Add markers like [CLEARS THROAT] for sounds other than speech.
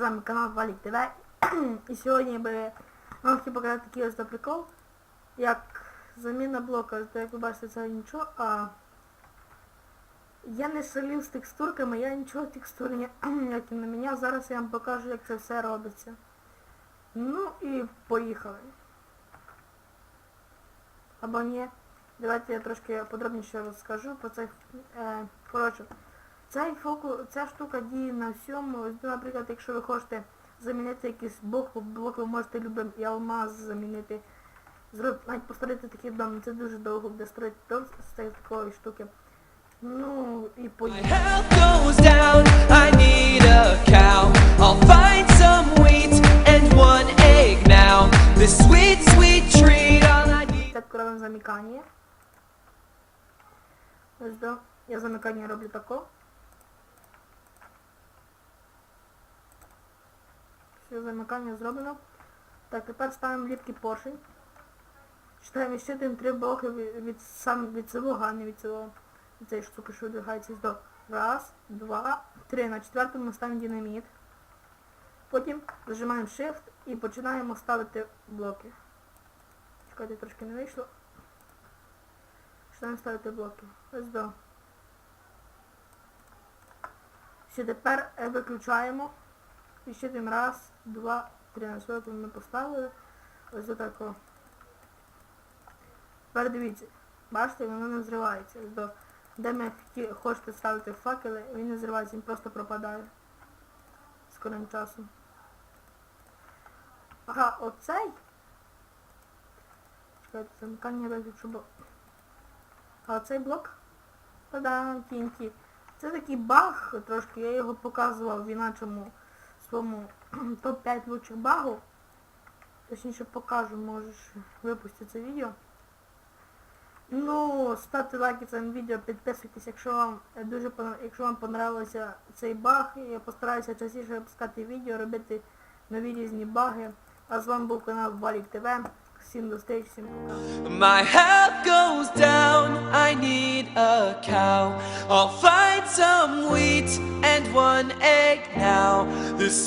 вами канал Валік ТВ. І сьогодні би вам хотів показати такий ось прикол, як заміна блока. То як ви бачите, це нічого, а я не шалів з текстурками, я нічого текстур не міняв. Зараз я вам покажу, як це все робиться. Ну і поїхали. Або ні. Давайте я трошки подробніше розкажу про цей. Е, коротше, цей фоку, ця штука діє на всьому. Ось, Наприклад, якщо ви хочете замінити якийсь блок, блок ви можете любим і алмаз замінити. Зроб, навіть построїти такий дом, це дуже довго буде строїти дом з такої штуки. Ну і поїхали. Спочатку робимо замикання. Ось до. Я замикання роблю тако. Все, замикання зроблено. Так, тепер ставимо ліпкий поршень. Читаємо ще один три блоки від, від, сам від цього, а не від цього. Від цієї штуки, що видвигається до. Раз, два, три. На четвертому ми ставимо динаміт. Потім зажимаємо Shift і починаємо ставити блоки. Чекайте, трошки не вийшло. Починаємо ставити блоки. Ось до. Ще тепер е, виключаємо. І ще тим раз, два, три. На сьогодні ми поставили. Ось до такого. Тепер дивіться. Бачите, воно не зривається. Де ми хочете ставити факели, він не зривається, він просто пропадає. З корим часом. Ага, оцей. Чекайте, замикання виключу, бо... А цей блок? Та-дам, TNT. Це такий баг трошки, я його показував в іначому своєму [CLEARS THROAT] топ-5 лучших багів. Точніше покажу, можеш випустити це відео. Ну, ставте лайки цьому відео, підписуйтесь, якщо вам е, дуже якщо вам понравився цей баг. Я постараюся частіше випускати відео, робити нові різні баги. А з вами був канал Валік ТВ. Всім до зустрічі, всім пока. My health goes down, I need a cow. I'll find some wheat and one egg now. This